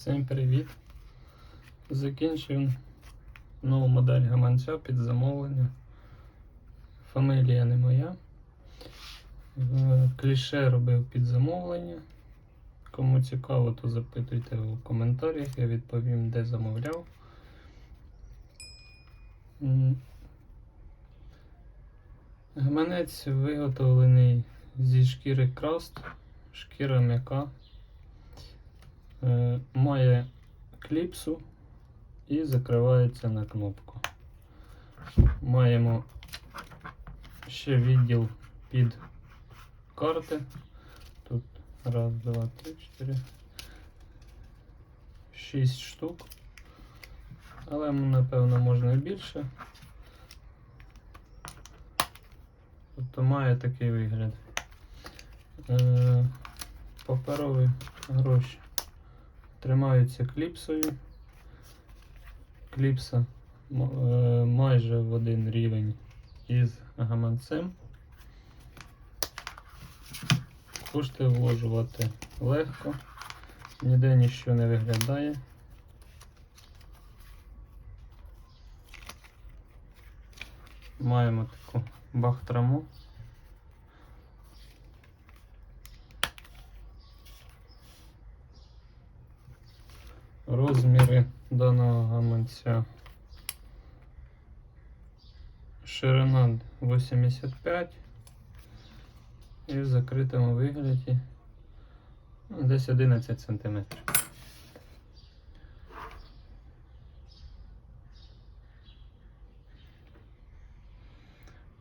Всім привіт! Закінчив нову модель гаманця під замовлення. Фамілія не моя. Кліше робив під замовлення. Кому цікаво, то запитуйте у коментарях, я відповім, де замовляв. Гаманець виготовлений зі шкіри краст, шкіра м'яка. Е, має кліпсу і закривається на кнопку. Маємо ще відділ під карти. Тут раз, два, три, чотири, шість штук. Але напевно можна і більше. Тобто має такий вигляд. Е, паперові гроші тримаються кліпсою. Кліпса е, майже в один рівень із гаманцем. Кошти вложувати легко, ніде нічого не виглядає. Маємо таку бахтраму. Розміри даного гаманця. Ширина 85 і в закритому вигляді десь 11 см.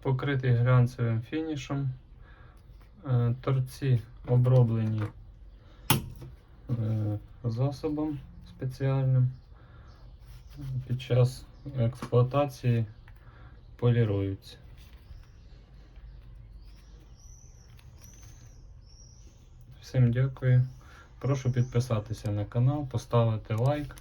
Покритий глянцевим фінішем. Е, Торці оброблені е, засобом спеціальним. Під час експлуатації поліруються. Всім дякую. Прошу підписатися на канал, поставити лайк.